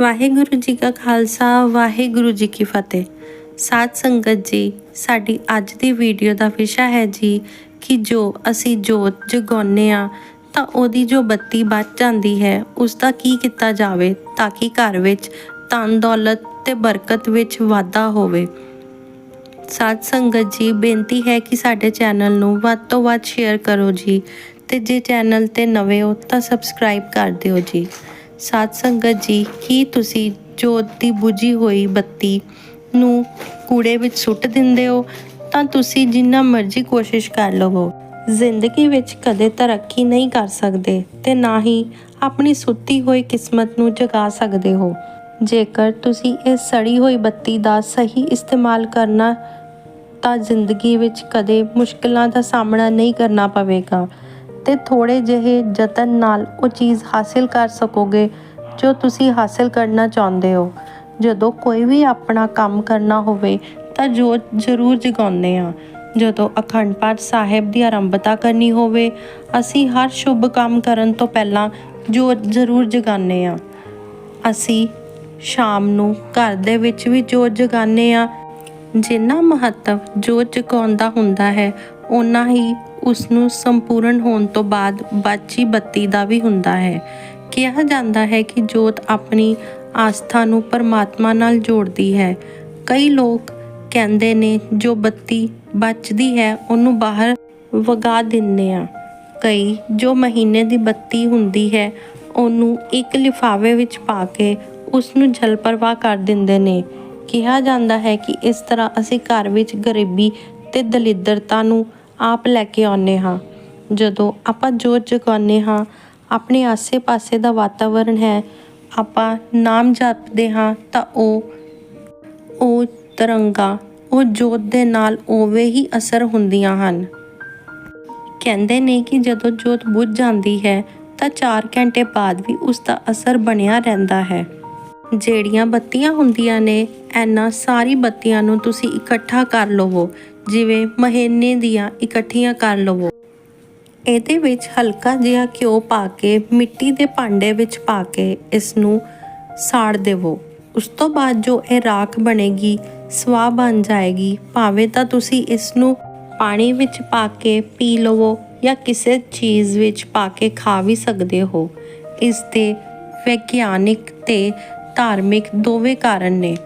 ਵਾਹਿਗੁਰੂ ਜੀ ਕਾ ਖਾਲਸਾ, ਵਾਹਿਗੁਰੂ ਜੀ ਕੀ ਫਤਿਹ। ਸਾਧ ਸੰਗਤ ਜੀ, ਸਾਡੀ ਅੱਜ ਦੀ ਵੀਡੀਓ ਦਾ ਵਿਸ਼ਾ ਹੈ ਜੀ ਕਿ ਜੋ ਅਸੀਂ ਜੋਤ ਜਗਾਉਂਦੇ ਆ ਤਾਂ ਉਹਦੀ ਜੋ ਬੱਤੀ ਬਚ ਜਾਂਦੀ ਹੈ ਉਸ ਦਾ ਕੀ ਕੀਤਾ ਜਾਵੇ ਤਾਂ ਕਿ ਘਰ ਵਿੱਚ ਧਨ ਦੌਲਤ ਤੇ ਬਰਕਤ ਵਿੱਚ ਵਾਧਾ ਹੋਵੇ। ਸਾਧ ਸੰਗਤ ਜੀ, ਬੇਨਤੀ ਹੈ ਕਿ ਸਾਡੇ ਚੈਨਲ ਨੂੰ ਵੱਧ ਤੋਂ ਵੱਧ ਸ਼ੇਅਰ ਕਰੋ ਜੀ ਤੇ ਜੇ ਚੈਨਲ ਤੇ ਨਵੇਂ ਹੋ ਤਾਂ ਸਬਸਕ੍ਰਾਈਬ ਕਰ ਦਿਓ ਜੀ। ਸਾਧ ਸੰਗਤ ਜੀ, ਕੀ ਤੁਸੀਂ ਜੋਤ ਦੀ ਬੁਝੀ ਹੋਈ ਬੱਤੀ ਨੂੰ ਕੂੜੇ ਵਿੱਚ ਸੁੱਟ ਦਿੰਦੇ ਹੋ? ਤਾਂ ਤੁਸੀਂ ਜਿੰਨਾ ਮਰਜ਼ੀ ਕੋਸ਼ਿਸ਼ ਕਰ ਲਵੋ। ਜ਼ਿੰਦਗੀ ਵਿੱਚ ਕਦੇ ਤਰੱਕੀ ਨਹੀਂ ਕਰ ਸਕਦੇ ਤੇ ਨਾ ਹੀ ਆਪਣੀ ਸੁੱਤੀ ਹੋਈ ਕਿਸਮਤ ਨੂੰ ਜਗਾ ਸਕਦੇ ਹੋ। ਜੇਕਰ ਤੁਸੀਂ ਇਹ ਸੜੀ ਹੋਈ ਬੱਤੀ ਦਾ ਸਹੀ ਇਸਤੇਮਾਲ ਕਰਨਾ, ਤਾਂ ਜ਼ਿੰਦਗੀ ਵਿੱਚ ਕਦੇ ਮੁਸ਼ਕਲਾਂ ਦਾ ਸਾਹਮਣਾ ਨਹੀਂ ਕਰਨਾ ਪਵੇਗਾ। ਤੇ ਥੋੜੇ ਜਿਹੇ ਯਤਨ ਨਾਲ ਉਹ ਚੀਜ਼ ਹਾਸਿਲ ਕਰ ਸਕੋਗੇ, ਜੋ ਤੁਸੀਂ ਹਾਸਿਲ ਕਰਨਾ ਚਾਹੁੰਦੇ ਹੋ। ਜਦੋਂ ਕੋਈ ਵੀ ਆਪਣਾ ਕੰਮ ਕਰਨਾ ਹੋਵੇ, ਤਾਂ ਜੋਤ ਜ਼ਰੂਰ ਜਗਾਉਂਦੇ ਆ ਜਦੋਂ ਅਖੰਡ ਪਾਠ ਸਾਹਿਬ ਦੀ ਆਰੰਭਤਾ ਕਰਨੀ ਹੋਵੇ, ਅਸੀਂ ਹਰ ਸ਼ੁਭ ਕੰਮ ਕਰਨ ਤੋਂ ਪਹਿਲਾਂ ਜੋਤ ਜ਼ਰੂਰ ਜਗਾਉਂਦੇ ਆ ਅਸੀਂ ਸ਼ਾਮ ਨੂੰ ਘਰ ਦੇ ਵਿੱਚ ਵੀ ਜੋਤ ਜਗਾਉਂਦੇ ਆ ਜਿੰਨਾ ਮਹੱਤਵ ਜੋਤ ਜਗਾਉਣ ਦਾ ਹੁੰਦਾ ਹੈ, ਓਨਾ ਹੀ ਉਸ ਨੂੰ ਸੰਪੂਰਨ ਹੋਣ ਤੋਂ ਬਾਅਦ ਬਾਚੀ ਬੱਤੀ ਦਾ ਵੀ ਹੁੰਦਾ ਹੈ। ਕਿਹਾ ਜਾਂਦਾ ਹੈ ਕਿ ਜੋਤ ਆਪਣੀ ਆਸਥਾ ਨੂੰ ਪਰਮਾਤਮਾ ਨਾਲ ਜੋੜਦੀ ਹੈ। ਕਈ ਲੋਕ ਕਹਿੰਦੇ ਨੇ, ਜੋ ਬੱਤੀ ਬਚਦੀ ਹੈ, ਉਹਨੂੰ ਬਾਹਰ ਵਗਾ ਦਿੰਦੇ ਆ ਕਈ, ਜੋ ਮਹੀਨੇ ਦੀ ਬੱਤੀ ਹੁੰਦੀ ਹੈ, ਉਹਨੂੰ ਇੱਕ ਲਿਫਾਵੇ ਵਿੱਚ ਪਾ ਕੇ ਉਸ ਨੂੰ ਜਲ ਪ੍ਰਵਾਹ ਕਰ ਦਿੰਦੇ ਨੇ। ਕਿਹਾ ਜਾਂਦਾ ਹੈ ਕਿ ਇਸ ਤਰ੍ਹਾਂ ਅਸੀਂ ਘਰ ਵਿੱਚ ਗਰੀਬੀ ਤੇ ਦਲਿੱਦਰਤਾ ਨੂੰ ਆਪ ਲੈ ਕੇ ਆਉਂਦੇ ਹਾਂ। ਜਦੋਂ ਆਪਾਂ ਜੋਤ ਜਗਾਉਂਦੇ ਹਾਂ, ਆਪਣੇ ਆਸੇ-ਪਾਸੇ ਦਾ ਵਾਤਾਵਰਣ ਹੈ, ਆਪਾਂ ਨਾਮ ਜਪਦੇ ਹਾਂ ਤਾਂ ਉਹ ਉਹ ਤਰੰਗਾ, ਉਹ ਜੋਤ ਦੇ ਨਾਲ ਉਵੇਂ ਹੀ ਅਸਰ ਹੁੰਦੀਆਂ ਹਨ। ਕਹਿੰਦੇ ਨੇ ਕਿ ਜਦੋਂ ਜੋਤ ਬੁੱਝ ਜਾਂਦੀ ਹੈ ਤਾਂ 4 ਘੰਟੇ ਬਾਅਦ ਵੀ ਉਸ ਦਾ ਅਸਰ ਬਣਿਆ ਰਹਿੰਦਾ ਹੈ। ਜਿਹੜੀਆਂ ਬੱਤੀਆਂ ਹੁੰਦੀਆਂ ਨੇ ਐਨਾ ਸਾਰੀ ਬੱਤੀਆਂ ਨੂੰ ਤੁਸੀਂ ਇਕੱਠਾ ਕਰ ਲਵੋ। ਜਿਵੇਂ ਮਹੀਨੇ ਦੀਆਂ ਇਕੱਠੀਆਂ ਕਰ ਲਵੋ। ਇਹਦੇ ਵਿੱਚ ਹਲਕਾ ਜਿਹਾ ਘਿਓ ਪਾ ਕੇ, ਮਿੱਟੀ ਦੇ ਭਾਂਡੇ ਵਿੱਚ ਪਾ ਕੇ ਇਸ ਨੂੰ ਸਾੜ ਦੇਵੋ। ਉਸ ਤੋਂ ਬਾਅਦ ਜੋ ਇਹ ਰਾਖ ਬਣੇਗੀ, ਸਵਾਹ ਬਣ ਜਾਏਗੀ। ਭਾਵੇਂ ਤਾਂ ਤੁਸੀਂ ਇਸ ਨੂੰ ਪਾਣੀ ਵਿੱਚ ਪਾ ਕੇ ਪੀ ਲਵੋ ਜਾਂ ਕਿਸੇ ਚੀਜ਼ ਵਿੱਚ ਪਾ ਕੇ ਖਾ ਵੀ ਸਕਦੇ ਹੋ। ਇਸ ਦੇ ਵਿਗਿਆਨਿਕ ਤੇ ਧਾਰਮਿਕ ਦੋਵੇਂ ਕਾਰਨ ਨੇ।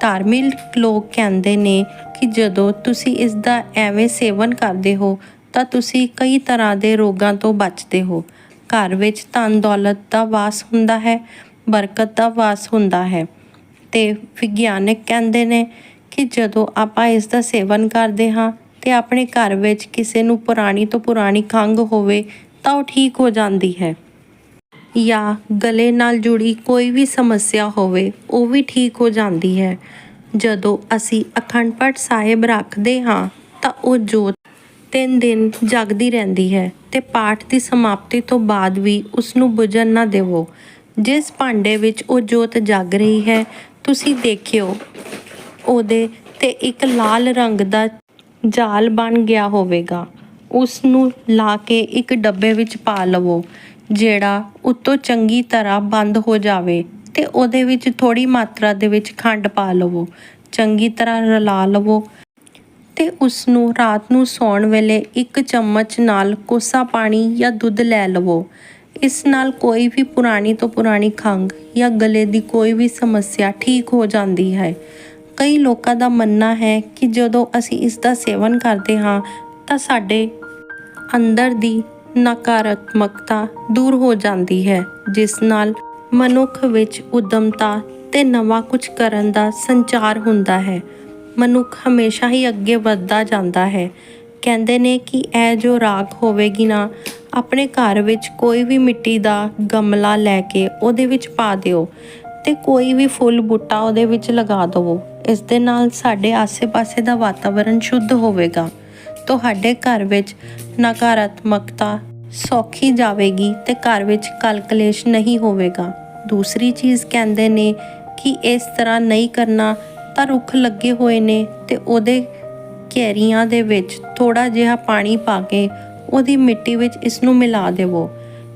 ਧਾਰਮਿਕ ਲੋਕ ਕਹਿੰਦੇ ਨੇ ਕਿ ਜਦੋਂ ਤੁਸੀਂ ਇਸ ਦਾ ਐਵੇਂ ਸੇਵਨ ਕਰਦੇ ਹੋ, ਤਾਂ ਤੁਸੀਂ ਕਈ ਤਰ੍ਹਾਂ ਦੇ ਰੋਗਾਂ ਤੋਂ ਬਚਦੇ ਹੋ। ਘਰ ਵਿੱਚ ਧਨ ਦੌਲਤ ਦਾ ਵਾਸ ਹੁੰਦਾ ਹੈ, ਬਰਕਤ ਦਾ ਵਾਸ ਹੁੰਦਾ ਹੈ। ਤੇ ਵਿਗਿਆਨਕ ਕਹਿੰਦੇ ਨੇ ਕਿ ਜਦੋਂ ਆਪਾਂ ਇਸ ਦਾ ਸੇਵਨ ਕਰਦੇ ਹਾਂ ਤੇ ਆਪਣੇ ਘਰ ਵਿੱਚ ਕਿਸੇ ਨੂੰ ਪੁਰਾਣੀ ਤੋਂ ਪੁਰਾਣੀ ਖੰਘ ਹੋਵੇ, ਤਾਂ ਉਹ ਠੀਕ ਹੋ ਜਾਂਦੀ ਹੈ। ਜਾਂ ਗਲੇ ਨਾਲ ਜੁੜੀ ਕੋਈ ਵੀ ਸਮੱਸਿਆ ਹੋਵੇ, ਉਹ ਵੀ ਠੀਕ ਹੋ ਜਾਂਦੀ ਹੈ। ਜਦੋਂ ਅਸੀਂ ਅਖੰਡ ਪਾਠ ਸਾਹਿਬ ਰੱਖਦੇ ਹਾਂ, ਤਾਂ ਉਹ ਜੋਤ ਤਿੰਨ ਦਿਨ ਜਗਦੀ ਰਹਿੰਦੀ ਹੈ ਤੇ ਪਾਠ ਦੀ ਸਮਾਪਤੀ ਤੋਂ ਬਾਅਦ ਵੀ ਉਸ ਨੂੰ ਬੁਝਣ ਨਾ ਦੇਵੋ। ਜਿਸ ਭਾਂਡੇ ਵਿੱਚ ਉਹ ਜੋਤ ਜਗ ਰਹੀ ਹੈ, ਤੁਸੀਂ ਦੇਖਿਓ, ਉਹਦੇ ਤੇ ਇੱਕ ਲਾਲ ਰੰਗ ਦਾ ਜਾਲ ਬਣ ਗਿਆ ਹੋਵੇਗਾ। ਉਸ ਨੂੰ ਲਾ ਕੇ ਇੱਕ ਡੱਬੇ ਵਿੱਚ ਪਾ ਲਵੋ। ਜਿਹੜਾ ਉੱਤੋਂ ਚੰਗੀ ਤਰ੍ਹਾਂ ਬੰਦ ਹੋ ਜਾਵੇ ਤੇ ਉਹਦੇ ਵਿੱਚ ਥੋੜੀ ਮਾਤਰਾ ਦੇ ਵਿੱਚ ਖੰਡ ਪਾ ਲਵੋ, ਚੰਗੀ ਤਰ੍ਹਾਂ ਰਲਾ ਲਵੋ ਤੇ ਉਸ ਨੂੰ ਰਾਤ ਨੂੰ ਸੌਣ ਵੇਲੇ ਇੱਕ ਚਮਚ ਨਾਲ ਕੋਸਾ ਪਾਣੀ ਜਾਂ ਦੁੱਧ ਲੈ ਲਵੋ। ਇਸ ਨਾਲ ਕੋਈ ਵੀ ਪੁਰਾਣੀ ਤੋਂ ਪੁਰਾਣੀ ਖੰਘ ਜਾਂ ਗਲੇ ਦੀ ਕੋਈ ਵੀ ਸਮੱਸਿਆ ਠੀਕ ਹੋ ਜਾਂਦੀ ਹੈ। ਕਈ ਲੋਕਾਂ ਦਾ ਮੰਨਣਾ ਹੈ ਕਿ ਜਦੋਂ ਅਸੀਂ ਇਸ ਦਾ ਸੇਵਨ ਕਰਦੇ ਹਾਂ ਤਾਂ ਸਾਡੇ ਅੰਦਰ ਦੀ ਨਕਾਰਾਤਮਕਤਾ ਦੂਰ ਹੋ ਜਾਂਦੀ ਹੈ, ਜਿਸ ਨਾਲ ਮਨੁੱਖ ਵਿੱਚ ਉਦਮਤਾ ਤੇ ਨਵਾਂ ਕੁਝ ਕਰਨ ਦਾ ਸੰਚਾਰ ਹੁੰਦਾ ਹੈ। ਮਨੁੱਖ ਹਮੇਸ਼ਾ ਹੀ ਅੱਗੇ ਵੱਧਦਾ ਜਾਂਦਾ ਹੈ। ਕਹਿੰਦੇ ਨੇ ਕਿ ਇਹ ਜੋ ਰਾਖ ਹੋਵੇਗੀ ਨਾ, ਆਪਣੇ ਘਰ ਵਿੱਚ ਕੋਈ ਵੀ ਮਿੱਟੀ ਦਾ ਗਮਲਾ ਲੈ ਕੇ ਉਹਦੇ ਵਿੱਚ ਪਾ ਦਿਓ ਤੇ ਕੋਈ ਵੀ ਫੁੱਲ ਬੂਟਾ ਉਹਦੇ ਵਿੱਚ ਲਗਾ ਦਿਵੋ। ਇਸ ਦੇ ਨਾਲ ਸਾਡੇ ਆਸ-ਪਾਸੇ ਦਾ ਵਾਤਾਵਰਣ ਸ਼ੁੱਧ ਹੋਵੇਗਾ। ਤੁਹਾਡੇ ਘਰ ਵਿੱਚ ਨਕਾਰਾਤਮਕਤਾ ਸੌਖੀ ਜਾਵੇਗੀ ਤੇ ਘਰ ਵਿੱਚ ਕਲਕਲੇਸ਼ ਨਹੀਂ ਹੋਵੇਗਾ। ਦੂਸਰੀ ਚੀਜ਼ ਕਹਿੰਦੇ ਨੇ ਕਿ ਇਸ ਤਰ੍ਹਾਂ ਨਹੀਂ ਕਰਨਾ ਤਾਂ ਰੁੱਖ ਲੱਗੇ ਹੋਏ ਨੇ ਤੇ ਉਹਦੇ ਕੈਰੀਆਂ ਦੇ ਵਿੱਚ ਥੋੜਾ ਜਿਹਾ ਪਾਣੀ ਪਾ ਕੇ ਉਹਦੀ ਮਿੱਟੀ ਵਿੱਚ ਇਸ ਨੂੰ ਮਿਲਾ ਦੇਵੋ।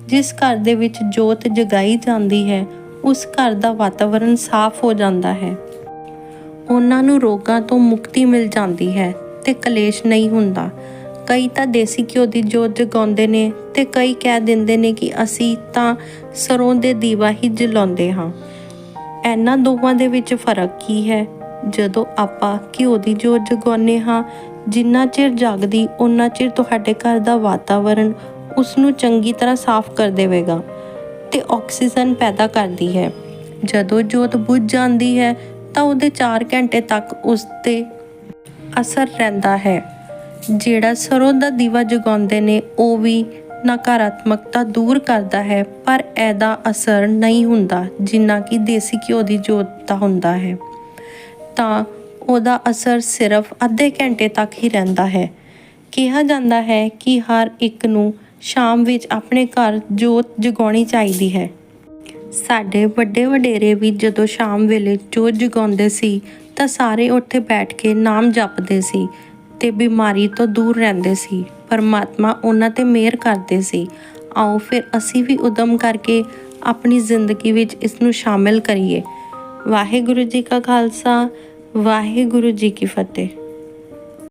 ਜਿਸ ਘਰ ਦੇ ਵਿੱਚ ਜੋਤ ਜਗਾਈ ਜਾਂਦੀ ਹੈ, ਉਸ ਘਰ ਦਾ ਵਾਤਾਵਰਣ ਸਾਫ਼ ਹੋ ਜਾਂਦਾ ਹੈ। ਉਹਨਾਂ ਨੂੰ ਰੋਗਾਂ ਤੋਂ ਮੁਕਤੀ ਮਿਲ ਜਾਂਦੀ ਹੈ ਤੇ ਕਲੇਸ਼ ਨਹੀਂ ਹੁੰਦਾ। ਕਈ ਤਾਂ ਦੇਸੀ ਘਿਓ ਦੀ ਜੋਤ ਜਗਾਉਂਦੇ ਨੇ ਤੇ ਕਈ ਕਹਿ ਦਿੰਦੇ ਨੇ ਕਿ ਅਸੀਂ ਤਾਂ ਸਰੋਂ ਦੇ ਦੀਵਾ ਹੀ ਜਲਾਉਂਦੇ ਹਾਂ। ਇਹਨਾਂ ਦੋਵਾਂ ਦੇ ਵਿੱਚ ਫ਼ਰਕ ਕੀ ਹੈ? ਜਦੋਂ ਆਪਾਂ ਘਿਓ ਦੀ ਜੋਤ ਜਗਾਉਂਦੇ ਹਾਂ, ਜਿੰਨਾ ਚਿਰ ਜਗਦੀ ਉਨਾ ਚਿਰ ਤੁਹਾਡੇ ਘਰ ਦਾ ਵਾਤਾਵਰਣ ਉਸ ਨੂੰ ਚੰਗੀ ਤਰ੍ਹਾਂ ਸਾਫ਼ ਕਰ ਦੇਵੇਗਾ ਤੇ ਆਕਸੀਜਨ ਪੈਦਾ ਕਰਦੀ ਹੈ। ਜਦੋਂ ਜੋਤ ਬੁਝ ਜਾਂਦੀ ਹੈ, ਤਾਂ ਉਹਦੇ 4 ਘੰਟੇ ਤੱਕ ਉਸ ਤੇ ਅਸਰ ਰਹਿੰਦਾ ਹੈ। ਜਿਹੜਾ ਸਰੋਂ ਦਾ ਦੀਵਾ ਜਗਾਉਂਦੇ ਨੇ, ਉਹ ਵੀ ਨਕਾਰਾਤਮਕਤਾ ਦੂਰ ਕਰਦਾ ਹੈ, ਪਰ ਇਹਦਾ ਅਸਰ ਨਹੀਂ ਹੁੰਦਾ, ਜਿੰਨਾ ਕਿ ਦੇਸੀ ਘਿਓ ਦੀ ਜੋਤ ਦਾ ਹੁੰਦਾ ਹੈ। ਤਾਂ ਉਹਦਾ ਅਸਰ ਸਿਰਫ ਅੱਧੇ ਘੰਟੇ ਤੱਕ ਹੀ ਰਹਿੰਦਾ ਹੈ। ਕਿਹਾ ਜਾਂਦਾ ਹੈ ਕਿ ਹਰ ਇੱਕ ਨੂੰ ਸ਼ਾਮ ਵਿੱਚ ਆਪਣੇ ਘਰ ਜੋਤ ਜਗਾਉਣੀ ਚਾਹੀਦੀ ਹੈ। ਸਾਡੇ ਵੱਡੇ ਵਡੇਰੇ ਵੀ ਜਦੋਂ ਸ਼ਾਮ ਵੇਲੇ ਜੋਤ ਜਗਾਉਂਦੇ ਸੀ, ਤਾਂ ਸਾਰੇ ਉੱਥੇ ਬੈਠ ਕੇ ਨਾਮ ਜਪਦੇ ਸੀ। ਤੇ ਬਿਮਾਰੀ ਤੋਂ ਦੂਰ ਰਹਿੰਦੇ ਸੀ। ਪਰਮਾਤਮਾ ਉਹਨਾਂ ਤੇ ਮਿਹਰ ਕਰਦੇ ਸੀ। ਆਓ ਫਿਰ ਅਸੀਂ ਵੀ ਉਦਮ ਕਰਕੇ ਆਪਣੀ ਜ਼ਿੰਦਗੀ ਵਿੱਚ ਇਸ ਨੂੰ ਸ਼ਾਮਿਲ ਕਰੀਏ। ਵਾਹਿਗੁਰੂ ਜੀ ਕਾ ਖਾਲਸਾ, ਵਾਹਿਗੁਰੂ ਜੀ ਕੀ ਫਤਿਹ।